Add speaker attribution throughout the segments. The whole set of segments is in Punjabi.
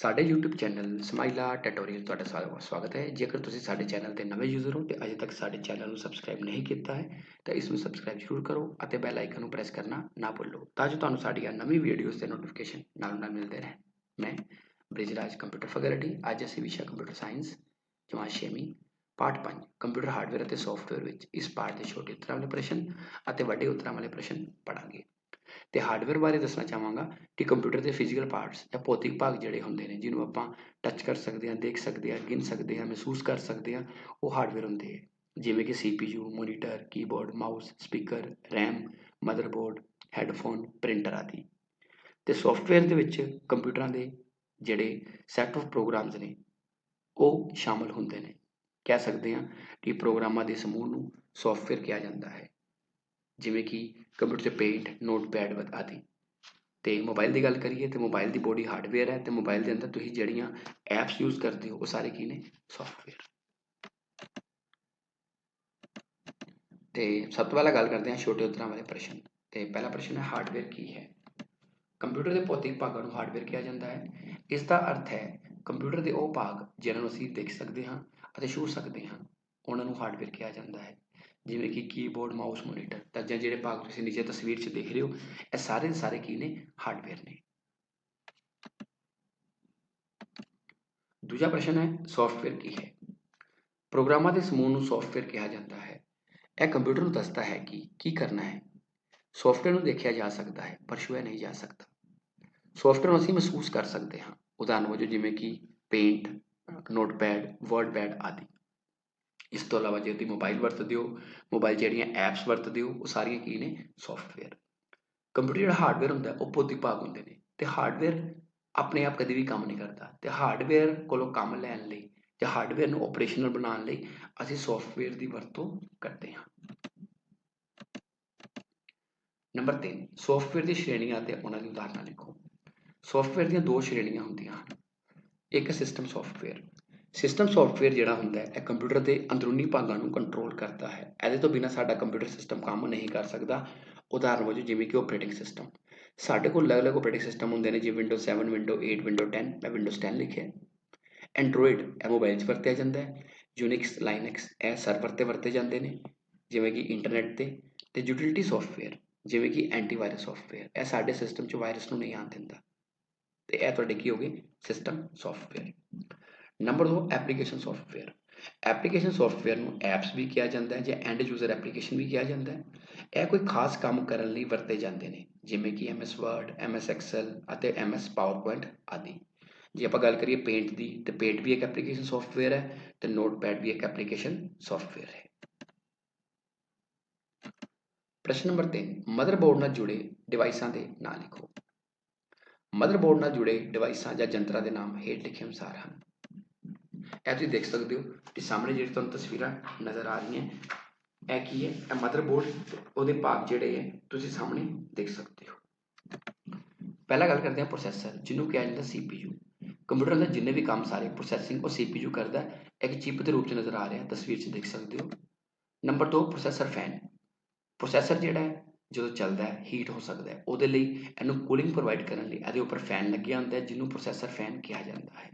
Speaker 1: ਸਾਡੇ YouTube ਚੈਨਲ ਸਮਾਈਲਾ ਟਿਊਟੋਰੀਅਲ ਤੁਹਾਡਾ ਸਾਰਿਆਂ ਸਵਾਗਤ ਹੈ। ਜੇਕਰ ਤੁਸੀਂ ਸਾਡੇ ਚੈਨਲ ਤੇ ਨਵੇਂ ਯੂਜ਼ਰ ਹੋ ਤੇ ਅਜੇ ਤੱਕ ਸਾਡੇ ਚੈਨਲ ਨੂੰ ਸਬਸਕ੍ਰਾਈਬ ਨਹੀਂ ਕੀਤਾ ਹੈ, ਤਾਂ ਇਸ ਨੂੰ ਸਬਸਕ੍ਰਾਈਬ ਜ਼ਰੂਰ ਕਰੋ ਅਤੇ ਬੈਲ ਆਈਕਨ ਨੂੰ ਪ੍ਰੈਸ ਕਰਨਾ ਨਾ ਭੁੱਲੋ ਤਾਂ ਜੋ ਤੁਹਾਨੂੰ ਸਾਡੀਆਂ ਨਵੀਂ ਵੀਡੀਓਜ਼ ਦੇ ਨੋਟੀਫਿਕੇਸ਼ਨ ਨਾਲ ਨਾਲ ਮਿਲਦੇ ਰਹਿਣ। ਮੈਂ ਬ੍ਰਿਜਰਾਜ ਕੰਪਿਊਟਰ ਫੈਕਲਟੀ ਅੱਜ ਅਸੀਂ ਵਿਸ਼ਾ ਕੰਪਿਊਟਰ ਸਾਇੰਸ ਜਮਾਤ 6ਵੀਂ ਪਾਠ 5 ਕੰਪਿਊਟਰ ਹਾਰਡਵੇਅਰ ਅਤੇ ਸੌਫਟਵੇਅਰ ਵਿੱਚ ਇਸ ਪਾਠ ਦੇ ਛੋਟੇ ਉੱਤਰਾਂ ਵਾਲੇ ਪ੍ਰਸ਼ਨ ਅਤੇ ਵੱਡੇ ਉੱਤਰਾਂ ਵਾਲੇ ਪ੍ਰਸ਼ਨ ਪੜਾਂਗੇ ਤੇ ਹਾਰਡਵੇਅਰ ਬਾਰੇ ਦੱਸਣਾ ਚਾਹਾਂਗਾ ਕਿ ਕੰਪਿਊਟਰ ਦੇ ਫਿਜ਼ੀਕਲ ਪਾਰਟਸ ਜਾਂ ਭੌਤਿਕ ਭਾਗ ਜਿਹੜੇ ਹੁੰਦੇ ਨੇ, ਜਿਹਨੂੰ ਆਪਾਂ ਟੱਚ ਕਰ ਸਕਦੇ ਹਾਂ, ਦੇਖ ਸਕਦੇ ਹਾਂ, ਗਿਣ ਸਕਦੇ ਹਾਂ, ਮਹਿਸੂਸ ਕਰ ਸਕਦੇ ਹਾਂ, ਉਹ ਹਾਰਡਵੇਅਰ ਹੁੰਦੇ ਹੈ ਜਿਵੇਂ ਕਿ CPU monitor keyboard mouse speaker RAM motherboard headphone printer ਆਦਿ। ਤੇ ਸੌਫਟਵੇਅਰ ਦੇ ਵਿੱਚ ਕੰਪਿਊਟਰਾਂ ਦੇ ਜਿਹੜੇ ਸੈੱਟ ਆਫ ਪ੍ਰੋਗਰਾਮਸ ਨੇ, ਉਹ ਸ਼ਾਮਲ ਹੁੰਦੇ ਨੇ। ਕਹਿ ਸਕਦੇ ਹਾਂ ਕਿ ਪ੍ਰੋਗਰਾਮਾਂ ਦੇ ਸਮੂਹ ਨੂੰ ਸੌਫਟਵੇਅਰ ਕਿਹਾ ਜਾਂਦਾ ਹੈ। ਜਿਵੇਂ ਕਿ ਕੰਪਿਊਟਰ 'ਚ ਪੇਂਟ ਨੋਟਪੈਡ ਆਦਿ। ਅਤੇ ਮੋਬਾਈਲ ਦੀ ਗੱਲ ਕਰੀਏ ਤਾਂ ਮੋਬਾਈਲ ਦੀ ਬੋਡੀ ਹਾਰਡਵੇਅਰ ਹੈ ਅਤੇ ਮੋਬਾਈਲ ਦੇ ਅੰਦਰ ਤੁਸੀਂ ਜਿਹੜੀਆਂ ਐਪਸ ਯੂਜ਼ ਕਰਦੇ ਹੋ, ਉਹ ਸਾਰੇ ਕੀ ਨੇ? ਸੌਫਟਵੇਅਰ ਤੇ ਸਭ ਤੋਂ ਪਹਿਲਾਂ ਗੱਲ ਕਰਦੇ ਹਾਂ ਛੋਟੇ ਉੱਤਰਾਂ ਵਾਲੇ ਪ੍ਰਸ਼ਨ। ਤੇ ਪਹਿਲਾ ਪ੍ਰਸ਼ਨ ਹੈ ਹਾਰਡਵੇਅਰ ਕੀ ਹੈ? ਕੰਪਿਊਟਰ ਦੇ ਭੌਤਿਕ ਭਾਗਾਂ ਨੂੰ ਹਾਰਡਵੇਅਰ ਕਿਹਾ ਜਾਂਦਾ ਹੈ। ਇਸ ਦਾ ਅਰਥ ਹੈ ਕੰਪਿਊਟਰ ਦੇ ਉਹ ਭਾਗ ਜਿਨ੍ਹਾਂ ਨੂੰ ਅਸੀਂ ਦੇਖ ਸਕਦੇ ਹਾਂ ਅਤੇ ਛੂ ਸਕਦੇ ਹਾਂ। ਉਹਨਾਂ ਨੂੰ ਹਾਰਡਵੇਅਰ ਕਿਹਾ ਜਾਂਦਾ ਹੈ। ਜਿਵੇਂ ਕਿ ਕੀਬੋਰਡ ਮਾਊਸ ਮੋਨੀਟਰ ਤਾਂ ਜਾਂ ਜਿਹੜੇ ਭਾਗ ਤੁਸੀਂ ਨੀਚੇ ਤਸਵੀਰ 'ਚ ਦੇਖ ਰਹੇ ਹੋ, ਇਹ ਸਾਰੇ ਦੇ ਸਾਰੇ ਕੀ ਨੇ? ਹਾਰਡਵੇਅਰ ਨੇ। ਦੂਜਾ ਪ੍ਰਸ਼ਨ ਹੈ ਸੌਫਟਵੇਅਰ ਕੀ ਹੈ? ਪ੍ਰੋਗਰਾਮਾਂ ਦੇ ਸਮੂਹ ਨੂੰ ਸੌਫਟਵੇਅਰ ਕਿਹਾ ਜਾਂਦਾ ਹੈ। ਇਹ ਕੰਪਿਊਟਰ ਨੂੰ ਦੱਸਦਾ ਹੈ ਕਿ ਕੀ ਕਰਨਾ ਹੈ। ਸੌਫਟਵੇਅਰ ਨੂੰ ਦੇਖਿਆ ਜਾ ਸਕਦਾ ਹੈ, ਪਰ ਛੂਇਆ ਨਹੀਂ ਜਾ ਸਕਦਾ। ਸੌਫਟਵੇਅਰ ਨੂੰ ਅਸੀਂ ਮਹਿਸੂਸ ਕਰ ਸਕਦੇ ਹਾਂ। ਉਦਾਹਰਨ ਵਜੋਂ ਜਿਵੇਂ ਕਿ ਪੇਂਟ ਨੋਟਪੈਡ ਵਰਡਪੈਡ ਆਦਿ। ਇਸ ਤੋਂ ਇਲਾਵਾ ਜੇ ਤੁਸੀਂ ਮੋਬਾਈਲ ਵਰਤਦੇ ਹੋ ਮੋਬਾਈਲ ਜਿਹੜੀਆਂ ਐਪਸ ਵਰਤਦੇ ਹੋ, ਉਹ ਸਾਰੀਆਂ ਕੀ ਨੇ? ਸੌਫਟਵੇਅਰ ਕੰਪਿਊਟਰ ਜਿਹੜਾ ਹਾਰਡਵੇਅਰ ਹੁੰਦਾ, ਉਹ ਭੌਤਿਕ ਭਾਗ ਹੁੰਦੇ ਨੇ। ਤੇ ਹਾਰਡਵੇਅਰ ਆਪਣੇ ਆਪ ਕਦੇ ਵੀ ਕੰਮ ਨਹੀਂ ਕਰਦਾ। ਤੇ ਹਾਰਡਵੇਅਰ ਕੋਲੋਂ ਕੰਮ ਲੈਣ ਲਈ ਜਾਂ ਹਾਰਡਵੇਅਰ ਨੂੰ ਆਪਰੇਸ਼ਨਲ ਬਣਾਉਣ ਲਈ ਅਸੀਂ ਸੌਫਟਵੇਅਰ ਦੀ ਵਰਤੋਂ ਕਰਦੇ ਹਾਂ। ਨੰਬਰ 3 ਸੌਫਟਵੇਅਰ ਦੀ ਸ਼੍ਰੇਣੀਆਂ 'ਤੇ ਉਹਨਾਂ ਦੀ ਉਦਾਹਰਨਾਂ ਲਿਖੋ। ਸੌਫਟਵੇਅਰ ਦੀਆਂ ਦੋ ਸ਼੍ਰੇਣੀਆਂ ਹੁੰਦੀਆਂ ਹਨ। ਇੱਕ ਸਿਸਟਮ ਸੌਫਟਵੇਅਰ ਸਿਸਟਮ ਸੌਫਟਵੇਅਰ ਜਿਹੜਾ ਹੁੰਦਾ ਹੈ, ਇਹ ਕੰਪਿਊਟਰ ਦੇ ਅੰਦਰੂਨੀ ਭਾਗਾਂ ਨੂੰ ਕੰਟਰੋਲ ਕਰਦਾ ਹੈ। ਇਹਦੇ ਤੋਂ ਬਿਨਾ ਸਾਡਾ ਕੰਪਿਊਟਰ ਸਿਸਟਮ ਕੰਮ ਨਹੀਂ ਕਰ ਸਕਦਾ। ਉਦਾਹਰਨ ਵਜੋਂ ਜਿਵੇਂ ਕਿ ਆਪਰੇਟਿੰਗ ਸਿਸਟਮ ਸਾਡੇ ਕੋਲ ਅਲੱਗ-ਅਲੱਗ ਆਪਰੇਟਿੰਗ ਸਿਸਟਮ ਹੁੰਦੇ ਨੇ, ਜਿਵੇਂ ਵਿੰਡੋਜ਼ 7 ਵਿੰਡੋਜ਼ 8 ਵਿੰਡੋਜ਼ 10 ਮੈਂ ਵਿੰਡੋਜ਼ 10 ਲਿਖਿਆ ਐਂਡਰੋਇਡ ਇਹ ਮੋਬਾਈਲ 'ਚ ਵਰਤਿਆ ਜਾਂਦਾ ਹੈ। ਯੂਨਿਕਸ ਲਾਈਨਕਸ ਇਹ ਸਰਵਰ ਤੇ ਵਰਤੇ ਜਾਂਦੇ ਨੇ, ਜਿਵੇਂ ਕਿ ਇੰਟਰਨੈਟ ਤੇ। ਤੇ ਯੂਟਿਲਿਟੀ ਸੌਫਟਵੇਅਰ ਜਿਵੇਂ ਕਿ ਐਂਟੀਵਾਇਰਸ ਸੌਫਟਵੇਅਰ ਇਹ ਸਾਡੇ ਸਿਸਟਮ 'ਚ ਵਾਇਰਸ ਨੂੰ ਨਹੀਂ ਆਉਣ ਦਿੰਦਾ। ਤੇ ਇਹ ਤੁਹਾਡੇ ਕੀ ਹੋ ਗਏ? System software number 2 application software application software ਨੂੰ ਐਪਸ ਵੀ ਕਿਹਾ ਜਾਂਦਾ ਹੈ ਜਾਂ ਐਂਡ ਯੂਜ਼ਰ ਐਪਲੀਕੇਸ਼ਨ ਵੀ ਕਿਹਾ ਜਾਂਦਾ ਹੈ। ਇਹ ਕੋਈ ਖਾਸ ਕੰਮ ਕਰਨ ਲਈ ਵਰਤੇ ਜਾਂਦੇ ਨੇ, ਜਿਵੇਂ ਕਿ MS Word, MS Excel ਅਤੇ MS PowerPoint ਆਦਿ। ਜੇ ਆਪਾਂ ਗੱਲ ਕਰੀਏ ਪੇਂਟ ਦੀ, ਤੇ ਪੇਂਟ ਵੀ ਇੱਕ ਐਪਲੀਕੇਸ਼ਨ ਸੌਫਟਵੇਅਰ ਹੈ ਤੇ ਨੋਟਪੈਡ ਵੀ ਇੱਕ ਐਪਲੀਕੇਸ਼ਨ ਸੌਫਟਵੇਅਰ ਹੈ। ਪ੍ਰਸ਼ਨ ਨੰਬਰ 3 ਮਦਰਬੋਰਡ ਨਾਲ ਜੁੜੇ ਡਿਵਾਈਸਾਂ ਦੇ ਨਾਂ ਲਿਖੋ। ਮਦਰਬੋਰਡ ਨਾਲ ਜੁੜੇ ਡਿਵਾਈਸਾਂ ਜਾਂ ਯੰਤਰਾਂ ਦੇ ਨਾਮ ਹੇਠ ਲਿਖੇ ਅਨੁਸਾਰ ਹਨ। ਇਹ ਤੁਸੀਂ ਦੇਖ ਸਕਦੇ ਹੋ ਕਿ ਸਾਹਮਣੇ ਜਿਹੜੀ ਤੁਹਾਨੂੰ ਤਸਵੀਰਾਂ ਨਜ਼ਰ ਆ ਰਹੀਆਂ, ਇਹ ਕੀ ਹੈ? ਇਹ ਮਦਰਬੋਰਡ ਉਹਦੇ ਭਾਗ ਜਿਹੜੇ ਹੈ, ਤੁਸੀਂ ਸਾਹਮਣੇ ਦੇਖ ਸਕਦੇ ਹੋ। ਪਹਿਲਾਂ ਗੱਲ ਕਰਦੇ ਹਾਂ ਪ੍ਰੋਸੈਸਰ ਜਿਹਨੂੰ ਕਿਹਾ ਜਾਂਦਾ CPU ਕੰਪਿਊਟਰ ਦਾ ਜਿੰਨੇ ਵੀ ਕੰਮ ਸਾਰੇ ਪ੍ਰੋਸੈਸਿੰਗ ਉਹ CPU ਕਰਦਾ ਹੈ। ਇੱਕ ਚਿਪ ਦੇ ਰੂਪ 'ਚ ਨਜ਼ਰ ਆ ਰਿਹਾ, ਤਸਵੀਰ 'ਚ ਦੇਖ ਸਕਦੇ ਹੋ। ਨੰਬਰ 2 ਪ੍ਰੋਸੈਸਰ ਫੈਨ ਪ੍ਰੋਸੈਸਰ ਜਿਹੜਾ ਹੈ, ਜਦੋਂ ਚੱਲਦਾ ਹੈ ਹੀਟ ਹੋ ਸਕਦਾ ਹੈ। ਉਹਦੇ ਲਈ ਇਹਨੂੰ ਕੂਲਿੰਗ ਪ੍ਰੋਵਾਈਡ ਕਰਨ ਲਈ ਇਹਦੇ ਉੱਪਰ ਫੈਨ ਲੱਗਿਆ ਹੁੰਦਾ ਹੈ, ਜਿਹਨੂੰ ਪ੍ਰੋਸੈਸਰ ਫੈਨ ਕਿਹਾ ਜਾਂਦਾ ਹੈ।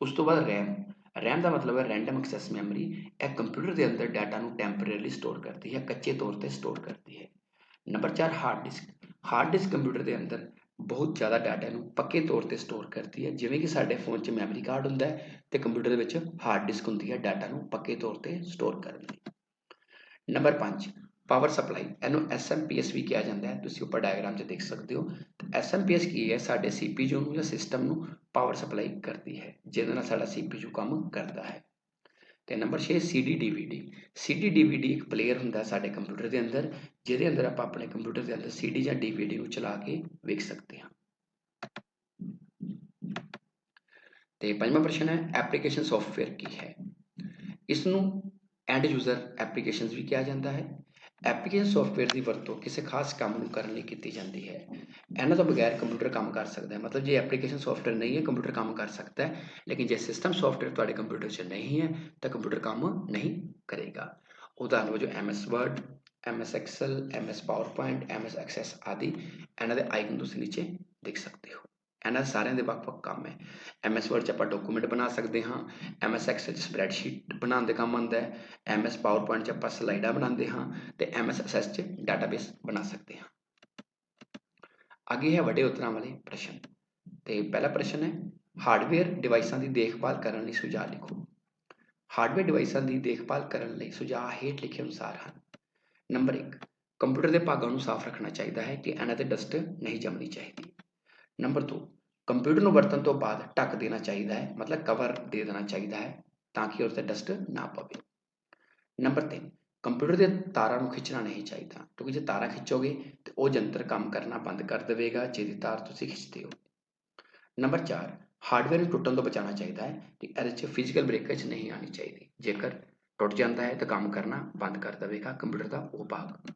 Speaker 1: ਉਸ ਤੋਂ ਬਾਅਦ ਰੈਮ ਰੈਮ ਦਾ ਮਤਲਬ ਹੈ ਰੈਂਡਮ ਐਕਸੈਸ ਮੈਮਰੀ ਇਹ ਕੰਪਿਊਟਰ ਦੇ ਅੰਦਰ ਡਾਟਾ ਨੂੰ ਟੈਂਪਰੇਰੀਲੀ ਸਟੋਰ ਕਰਦੀ ਹੈ, ਕੱਚੇ ਤੌਰ ਤੇ ਸਟੋਰ ਕਰਦੀ ਹੈ। Number 4 hard disk hard disk computer ਦੇ ਅੰਦਰ ਬਹੁਤ ਜ਼ਿਆਦਾ ਡਾਟਾ ਨੂੰ ਪੱਕੇ ਤੌਰ ਤੇ ਸਟੋਰ ਕਰਦੀ ਹੈ, ਜਿਵੇਂ ਕਿ ਸਾਡੇ ਫੋਨ 'ਚ ਮੈਮਰੀ ਕਾਰਡ ਹੁੰਦਾ ਹੈ ਤੇ ਕੰਪਿਊਟਰ ਦੇ ਵਿੱਚ ਹਾਰਡ ਡਿਸਕ ਹੁੰਦੀ ਹੈ ਡਾਟਾ ਨੂੰ ਪੱਕੇ ਤੌਰ ਤੇ ਸਟੋਰ ਕਰਨ ਲਈ। ਨੰਬਰ 5 ਪਾਵਰ ਸਪਲਾਈ, ਇਹਨੂੰ ਐਸਐਮਪੀਐਸ ਵੀ ਕਿਹਾ ਜਾਂਦਾ ਹੈ। ਤੁਸੀਂ ਉੱਪਰ ਡਾਇਗਰਾਮ 'ਚ ਦੇਖ ਸਕਦੇ ਹੋ। ਐਸਐਮਪੀਐਸ ਕੀ ਹੈ? ਸਾਡੇ ਸੀਪੀਯੂ ਨੂੰ ਜਾਂ ਸਿਸਟਮ ਨੂੰ ਪਾਵਰ ਸਪਲਾਈ ਕਰਦੀ ਹੈ, ਜਿਹਦੇ ਨਾਲ ਸਾਡਾ ਸੀਪੀਯੂ ਕੰਮ ਕਰਦਾ ਹੈ। ਤੇ number 6 CD DVD CD DVD ਇੱਕ ਪਲੇਅਰ ਹੁੰਦਾ ਸਾਡੇ ਕੰਪਿਊਟਰ ਦੇ ਅੰਦਰ, ਜਿਹਦੇ ਅੰਦਰ ਆਪਾਂ ਆਪਣੇ ਕੰਪਿਊਟਰ ਦੇ ਅੰਦਰ CD ਜਾਂ DVD ਨੂੰ ਚਲਾ ਕੇ ਵੇਖ ਸਕਦੇ ਹਾਂ। ਤੇ ਪੰਜਵਾਂ ਪ੍ਰਸ਼ਨ ਹੈ ਐਪਲੀਕੇਸ਼ਨ ਸੌਫਟਵੇਅਰ ਕੀ ਹੈ? ਇਸ ਨੂੰ ਐਂਡ ਯੂਜ਼ਰ ਐਪਲੀਕੇਸ਼ਨਸ ਵੀ ਕਿਹਾ ਜਾਂਦਾ ਹੈ। ਐਪਲੀਕੇਸ਼ਨ ਸੌਫਟਵੇਅਰ ਦੀ ਵਰਤੋਂ ਕਿਸੇ ਖਾਸ ਕੰਮ ਨੂੰ ਕਰਨ ਲਈ ਕੀਤੀ ਜਾਂਦੀ ਹੈ। ਇਹਨਾਂ ਤੋਂ ਬਗੈਰ ਕੰਪਿਊਟਰ ਕੰਮ ਕਰ ਸਕਦਾ ਹੈ। ਮਤਲਬ ਜੇ ਐਪਲੀਕੇਸ਼ਨ ਸੌਫਟਵੇਅਰ ਨਹੀਂ ਹੈ ਕੰਪਿਊਟਰ ਕੰਮ ਕਰ ਸਕਦਾ ਹੈ। ਲੇਕਿਨ ਜੇ ਸਿਸਟਮ ਸੌਫਟਵੇਅਰ ਤੁਹਾਡੇ ਕੰਪਿਊਟਰ 'ਚ ਨਹੀਂ ਹੈ, ਤਾਂ ਕੰਪਿਊਟਰ ਕੰਮ ਨਹੀਂ ਕਰੇਗਾ। ਉਦਾਹਰਨ ਵਜੋਂ MS Word, MS Excel, MS PowerPoint, MS Access ਆਦਿ ਇਹਨਾਂ ਦੇ ਆਈਕਨ ਤੁਸੀਂ ਨੀਚੇ ਦੇਖ ਸਕਦੇ ਹੋ। ਇਹਨਾਂ ਸਾਰਿਆਂ ਦੇ ਵੱਖ-ਵੱਖ ਕੰਮ ਹੈ। ਐਮਐਸ ਵਰਡ 'ਚ ਆਪਾਂ ਡਾਕੂਮੈਂਟ ਬਣਾ ਸਕਦੇ ਹਾਂ ਐਮਐਸ ਐਕਸਲ 'ਚ ਸਪਰੈਡਸ਼ੀਟ ਬਣਾਉਣ ਦੇ ਕੰਮ ਆਉਂਦਾ ਹੈ ਐਮਐਸ ਪਾਵਰਪੁਆਇੰਟ 'ਚ ਆਪਾਂ ਸਲਾਈਡਾਂ ਬਣਾਉਂਦੇ ਹਾਂ ਤੇ ਐਮਐਸ ਐਸਐਸ 'ਚ ਡਾਟਾਬੇਸ ਬਣਾ ਸਕਦੇ ਹਾਂ। ਅੱਗੇ ਹੈ ਵੱਡੇ ਉਤਰਾਂ ਵਾਲੇ ਪ੍ਰਸ਼ਨ। ਤੇ ਪਹਿਲਾ ਪ੍ਰਸ਼ਨ ਹੈ ਹਾਰਡਵੇਅਰ ਡਿਵਾਈਸਾਂ ਦੀ ਦੇਖਭਾਲ ਕਰਨ ਲਈ ਸੁਝਾਅ ਲਿਖੋ। ਹਾਰਡਵੇਅਰ ਡਿਵਾਈਸਾਂ ਦੀ ਦੇਖਭਾਲ ਕਰਨ ਲਈ ਸੁਝਾਅ ਹੇਠ ਲਿਖੇ ਅਨੁਸਾਰ ਹਨ। ਨੰਬਰ 1 ਕੰਪਿਊਟਰ ਦੇ ਭਾਗਾਂ ਨੂੰ ਸਾਫ਼ ਰੱਖਣਾ ਚਾਹੀਦਾ ਹੈ ਕਿ ਇਹਨਾਂ ਤੇ ਡਸਟ ਨਹੀਂ ਜੰਮਣੀ ਚਾਹੀਦੀ। ਨੰਬਰ 2 ਕੰਪਿਊਟਰ ਨੂੰ ਵਰਤਣ ਤੋਂ ਬਾਅਦ ਢੱਕ ਦੇਣਾ ਚਾਹੀਦਾ ਹੈ, ਮਤਲਬ ਕਵਰ ਦੇ ਦੇਣਾ ਚਾਹੀਦਾ ਹੈ ਤਾਂ ਕਿ ਉਸ ਤੇ ਡਸਟ ਨਾ ਪਵੇ। ਨੰਬਰ 3 ਕੰਪਿਊਟਰ ਦੇ ਤਾਰਾਂ ਨੂੰ ਖਿੱਚਣਾ ਨਹੀਂ ਚਾਹੀਦਾ, ਕਿਉਂਕਿ ਜੇ ਤਾਰਾਂ ਖਿੱਚੋਗੇ ਤੇ ਉਹ ਯੰਤਰ ਕੰਮ ਕਰਨਾ ਬੰਦ ਕਰ ਦੇਵੇਗਾ, ਜਿਹਦੀ ਤਾਰ ਤੁਸੀਂ ਖਿੱਚਦੇ ਹੋ। ਨੰਬਰ 4 ਹਾਰਡਵੇਅਰ ਨੂੰ ਟੁੱਟਣ ਤੋਂ ਬਚਾਉਣਾ ਚਾਹੀਦਾ ਹੈ, ਕਿ ਇਹਦੇ 'ਚ ਫਿਜ਼ੀਕਲ ਬ੍ਰੇਕੇਜ ਨਹੀਂ ਆਣੀ ਚਾਹੀਦੀ। ਜੇਕਰ ਟੁੱਟ ਜਾਂਦਾ ਹੈ ਤਾਂ ਕੰਮ ਕਰਨਾ ਬੰਦ ਕਰ ਦੇਵੇਗਾ ਕੰਪਿਊਟਰ ਦਾ ਉਹ ਭਾਗ।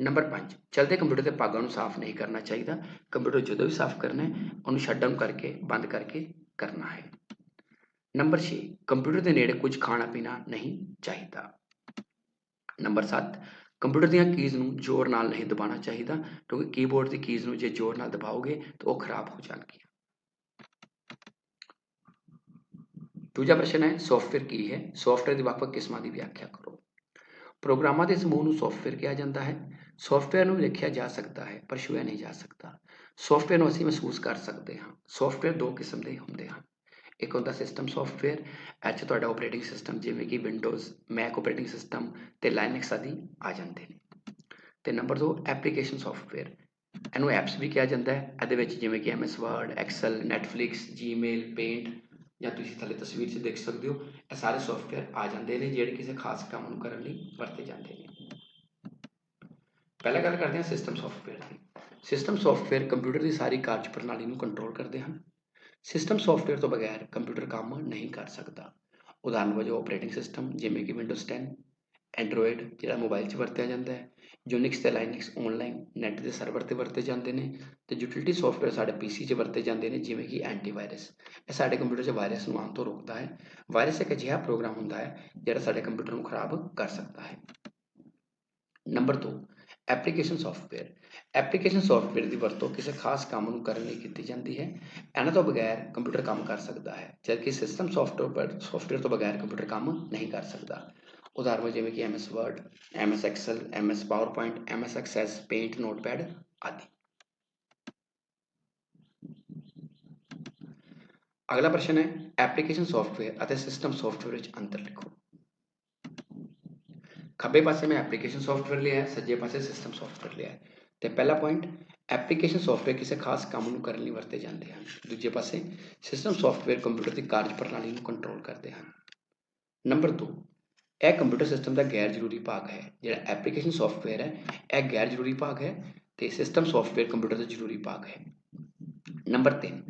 Speaker 1: ਨੰਬਰ 5 ਚਲਦੇ ਕੰਪਿਊਟਰ ਦੇ ਭਾਗਾਂ ਨੂੰ ਸਾਫ਼ ਨਹੀਂ ਕਰਨਾ ਚਾਹੀਦਾ। ਕੰਪਿਊਟਰ ਜਦੋਂ ਵੀ ਸਾਫ਼ ਕਰਨਾ ਹੈ, ਉਹਨੂੰ ਸ਼ਟਡਾਊਨ ਕਰਕੇ, ਬੰਦ ਕਰਕੇ ਕਰਨਾ ਹੈ। ਨੰਬਰ 6 ਕੰਪਿਊਟਰ ਦੇ ਨੇੜੇ ਕੁਝ ਖਾਣਾ ਪੀਣਾ ਨਹੀਂ ਚਾਹੀਦਾ। ਨੰਬਰ 7 ਕੰਪਿਊਟਰ ਦੀਆਂ ਕੀਜ਼ ਨੂੰ ਜ਼ੋਰ ਨਾਲ ਨਹੀਂ ਦਬਾਉਣਾ ਚਾਹੀਦਾ, ਕਿਉਂਕਿ ਕੀਬੋਰਡ ਦੀ ਕੀਜ਼ ਨੂੰ ਜੇ ਜ਼ੋਰ ਨਾਲ ਦਬਾਓਗੇ, ਤਾਂ ਉਹ ਖਰਾਬ ਹੋ ਜਾਣਗੀਆਂ। ਦੂਜਾ ਪ੍ਰਸ਼ਨ ਹੈ ਸੌਫਟਵੇਅਰ ਕੀ ਹੈ? ਸੌਫਟਵੇਅਰ ਦੀ ਵੱਖ-ਵੱਖ ਕਿਸਮਾਂ ਦੀ ਵਿਆਖਿਆ ਕਰੋ। ਪ੍ਰੋਗਰਾਮਾਂ ਦੇ ਸਮੂਹ ਨੂੰ ਸੌਫਟਵੇਅਰ ਕਿਹਾ ਜਾਂਦਾ ਹੈ। ਸੌਫਟਵੇਅਰ ਨੂੰ ਲਿਖਿਆ ਜਾ ਸਕਦਾ ਹੈ ਪਰ ਛੂਹਿਆ ਨਹੀਂ ਜਾ ਸਕਦਾ। ਸੌਫਟਵੇਅਰ ਨੂੰ ਅਸੀਂ ਮਹਿਸੂਸ ਕਰ ਸਕਦੇ ਹਾਂ। ਸੌਫਟਵੇਅਰ ਦੋ ਕਿਸਮ ਦੇ ਹੁੰਦੇ ਹਨ। ਇੱਕ ਹੁੰਦਾ ਸਿਸਟਮ ਸੌਫਟਵੇਅਰ ਇਹ 'ਚ ਤੁਹਾਡਾ ਆਪਰੇਟਿੰਗ ਸਿਸਟਮ ਜਿਵੇਂ ਕਿ ਵਿੰਡੋਜ਼ ਮੈਕ ਆਪਰੇਟਿੰਗ ਸਿਸਟਮ ਤੇ ਲਾਈਨਕਸ ਆਦਿ ਆ ਜਾਂਦੇ ਨੇ। ਤੇ ਨੰਬਰ 2 ਐਪਲੀਕੇਸ਼ਨ ਸੌਫਟਵੇਅਰ ਇਹਨੂੰ ਐਪਸ ਵੀ ਕਿਹਾ ਜਾਂਦਾ ਹੈ। ਇਹਦੇ ਵਿੱਚ ਜਿਵੇਂ ਕਿ MS word excel Netflix Gmail paint ਜਾਂ ਤੁਸੀਂ ਥੱਲੇ ਤਸਵੀਰ 'ਚ ਦੇਖ ਸਕਦੇ ਹੋ। ਇਹ ਸਾਰੇ ਸੌਫਟਵੇਅਰ ਆ ਜਾਂਦੇ ਨੇ, ਜਿਹੜੇ ਕਿਸੇ ਖਾਸ ਕੰਮ ਨੂੰ ਕਰਨ ਲਈ ਵਰਤੇ ਜਾਂਦੇ ਨੇ। ਪਹਿਲਾਂ ਗੱਲ ਕਰਦੇ ਹਾਂ ਸਿਸਟਮ ਸੌਫਟਵੇਅਰ ਦੀ। ਸਿਸਟਮ ਸੌਫਟਵੇਅਰ ਕੰਪਿਊਟਰ ਦੀ ਸਾਰੀ ਕਾਰਜ ਪ੍ਰਣਾਲੀ ਨੂੰ ਕੰਟਰੋਲ ਕਰਦੇ ਹਨ। ਸਿਸਟਮ ਸੌਫਟਵੇਅਰ ਤੋਂ ਬਗੈਰ ਕੰਪਿਊਟਰ ਕੰਮ ਨਹੀਂ ਕਰ ਸਕਦਾ। ਉਦਾਹਰਨ ਵਜੋਂ ਆਪਰੇਟਿੰਗ ਸਿਸਟਮ ਜਿਵੇਂ ਕਿ ਵਿੰਡੋਜ਼ 10 ਐਂਡਰੋਇਡ ਜਿਹੜਾ ਮੋਬਾਈਲ 'ਚ ਵਰਤਿਆ ਜਾਂਦਾ ਹੈ ਯੂਨਿਕਸ ਤੇ ਲਾਈਨਕਸ ਆਨਲਾਈਨ ਨੈਟ ਦੇ ਸਰਵਰ ਤੇ ਵਰਤੇ ਜਾਂਦੇ ਨੇ ਤੇ ਯੂਟਿਲਿਟੀ ਸੌਫਟਵੇਅਰ ਸਾਡੇ ਪੀਸੀ 'ਚ ਵਰਤੇ ਜਾਂਦੇ ਨੇ ਜਿਵੇਂ ਕਿ ਐਂਟੀਵਾਇਰਸ ਇਹ ਸਾਡੇ ਕੰਪਿਊਟਰ 'ਚ ਵਾਇਰਸ ਨੂੰ ਆਉਣ ਤੋਂ ਰੋਕਦਾ ਹੈ। ਵਾਇਰਸ ਇੱਕ ਅਜਿਹਾ ਪ੍ਰੋਗਰਾਮ ਹੁੰਦਾ ਹੈ ਜਿਹੜਾ ਸਾਡੇ ਕੰਪਿਊਟਰ ਨੂੰ ਖਰਾਬ ਕਰ ਸਕਦਾ ਹੈ। Number 2 application software application software ਦੀ ਵਰਤੋਂ ਕਿਸੇ ਖਾਸ ਕੰਮ ਨੂੰ ਕਰਨ ਲਈ ਕੀਤੀ ਜਾਂਦੀ ਹੈ। ਇਹਨਾਂ ਤੋਂ ਬਗੈਰ ਕੰਪਿਊਟਰ ਕੰਮ ਕਰ ਸਕਦਾ ਹੈ, ਜਦਕਿ ਸਿਸਟਮ ਸੌਫਟਵੇਅਰ ਸੌਫਟਵੇਅਰ ਤੋਂ ਬਗੈਰ ਕੰਪਿਊਟਰ ਕੰਮ ਨਹੀਂ ਕਰ ਸਕਦਾ। ਉਦਾਹਰਨ ਜਿਵੇਂ ਕਿ MS word MS excel MS PowerPoint MS access paint notepad ਆਦਿ। ਅਗਲਾ ਪ੍ਰਸ਼ਨ ਹੈ, ਐਪਲੀਕੇਸ਼ਨ ਸੌਫਟਵੇਅਰ ਅਤੇ ਸਿਸਟਮ ਸੌਫਟਵੇਅਰ ਵਿੱਚ ਅੰਤਰ ਲਿਖੋ ਖੱਬੇ ਪਾਸੇ ਮੈਂ ਐਪਲੀਕੇਸ਼ਨ ਸੌਫਟਵੇਅਰ ਲਿਆ ਹੈ, ਸੱਜੇ ਪਾਸੇ ਸਿਸਟਮ ਸੌਫਟਵੇਅਰ ਲਿਆ ਹੈ। ਤੇ ਪਹਿਲਾ ਪੁਆਇੰਟ ਐਪਲੀਕੇਸ਼ਨ ਸੌਫਟਵੇਅਰ ਕਿਸੇ ਖਾਸ ਕੰਮ ਨੂੰ ਕਰਨ ਲਈ ਵਰਤੇ ਜਾਂਦੇ ਹਨ। ਦੂਜੇ ਪਾਸੇ ਸਿਸਟਮ ਸੌਫਟਵੇਅਰ ਕੰਪਿਊਟਰ ਦੀ ਕਾਰਜ ਪ੍ਰਣਾਲੀ ਨੂੰ ਕੰਟਰੋਲ ਕਰਦੇ ਹਨ। ਨੰਬਰ 2 ਇਹ ਕੰਪਿਊਟਰ ਸਿਸਟਮ ਦਾ ਗੈਰ ਜ਼ਰੂਰੀ ਭਾਗ ਹੈ। ਜਿਹੜਾ ਐਪਲੀਕੇਸ਼ਨ ਸੌਫਟਵੇਅਰ ਹੈ, ਇਹ ਗੈਰ ਜ਼ਰੂਰੀ ਭਾਗ ਹੈ ਤੇ ਸਿਸਟਮ ਸੌਫਟਵੇਅਰ ਕੰਪਿਊਟਰ ਦਾ ਜ਼ਰੂਰੀ ਭਾਗ ਹੈ। ਨੰਬਰ 3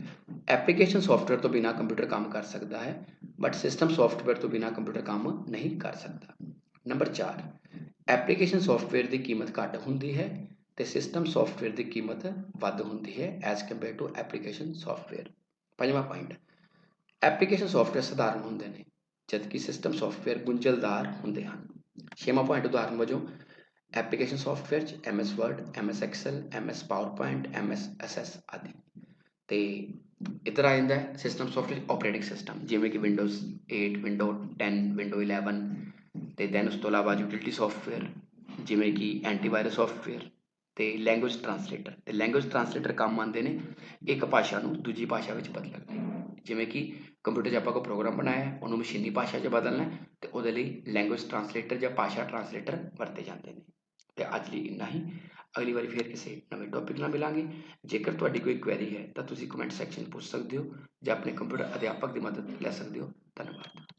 Speaker 1: ਐਪਲੀਕੇਸ਼ਨ ਸੌਫਟਵੇਅਰ ਤੋਂ ਬਿਨਾ ਕੰਪਿਊਟਰ ਕੰਮ ਕਰ ਸਕਦਾ ਹੈ ਬਟ ਸਿਸਟਮ ਸੌਫਟਵੇਅਰ ਤੋਂ ਬਿਨਾ ਕੰਪਿਊਟਰ ਕੰਮ ਨਹੀਂ ਕਰ ਸਕਦਾ। ਨੰਬਰ 4 ਐਪਲੀਕੇਸ਼ਨ ਸੌਫਟਵੇਅਰ ਦੀ ਕੀਮਤ ਘੱਟ ਹੁੰਦੀ ਹੈ ਤੇ ਸਿਸਟਮ ਸੌਫਟਵੇਅਰ ਦੀ ਕੀਮਤ ਵੱਧ ਹੁੰਦੀ ਹੈ as compare to application software ਪੰਜਵਾਂ ਪੁਆਇੰਟ ਐਪਲੀਕੇਸ਼ਨ ਸੌਫਟਵੇਅਰ ਸਧਾਰਨ ਹੁੰਦੇ ਨੇ, ਜਦਕਿ ਸਿਸਟਮ ਸੌਫਟਵੇਅਰ ਗੁੰਝਲਦਾਰ ਹੁੰਦੇ ਹਨ। ਛੇਵਾਂ ਪੁਆਇੰਟ ਉਦਾਹਰਨ ਵਜੋਂ, ਐਪਲੀਕੇਸ਼ਨ ਸੌਫਟਵੇਅਰ ਚ MS word MS excel MS PowerPoint MS SS ਆਦਿ। ਤੇ ਇਧਰ ਆ ਜਾਂਦਾ ਸਿਸਟਮ ਸੌਫਟਵੇਅਰ ਆਪਰੇਟਿੰਗ ਸਿਸਟਮ ਜਿਵੇਂ ਕਿ ਵਿੰਡੋਜ਼ 8 ਵਿੰਡੋ 10 ਵਿੰਡੋ 11 ਤੇ ਦੈਨ ਉਸ ਤੋਂ ਇਲਾਵਾ ਯੂਟਿਲਿਟੀ ਸੌਫਟਵੇਅਰ ਜਿਵੇਂ ਕਿ ਐਂਟੀਵਾਇਰਸ ਸੌਫਟਵੇਅਰ ਤੇ ਲੈਂਗੁਏਜ ਟਰਾਂਸਲੇਟਰ ਤੇ ਲੈਂਗੁਏਜ ਟਰਾਂਸਲੇਟਰ ਕੰਮ ਆਉਂਦੇ ਨੇ, ਇੱਕ ਭਾਸ਼ਾ ਨੂੰ ਦੂਜੀ ਭਾਸ਼ਾ ਵਿੱਚ ਬਦਲਣ ਜਿਵੇਂ ਕਿ ਕੰਪਿਊਟਰ 'ਚ ਆਪਾਂ ਕੋਈ ਪ੍ਰੋਗਰਾਮ ਬਣਾਇਆ, ਉਹਨੂੰ ਮਸ਼ੀਨੀ ਭਾਸ਼ਾ 'ਚ ਬਦਲਣਾ ਹੈ ਤੇ ਉਹਦੇ ਲਈ ਲੈਂਗੁਏਜ ਟਰਾਂਸਲੇਟਰ ਜਾਂ ਭਾਸ਼ਾ ਟਰਾਂਸਲੇਟਰ ਵਰਤੇ ਜਾਂਦੇ ਨੇ। ਤੇ ਅੱਜ ਲਈ ਇੰਨਾ ਹੀ। ਅਗਲੀ ਵਾਰੀ ਫੇਰ ਕਿਸੇ ਨਵੇਂ ਟੌਪਿਕ ਨਾਲ ਮਿਲਾਂਗੇ। ਜੇਕਰ ਤੁਹਾਡੀ ਕੋਈ ਕੁਐਰੀ ਹੈ, ਤਾਂ ਤੁਸੀਂ ਕਮੈਂਟ ਸੈਕਸ਼ਨ ਪੁੱਛ ਸਕਦੇ ਹੋ, ਜਾਂ ਆਪਣੇ ਕੰਪਿਊਟਰ ਅਧਿਆਪਕ ਦੀ ਮਦਦ ਲੈ ਸਕਦੇ ਹੋ। ਧੰਨਵਾਦ।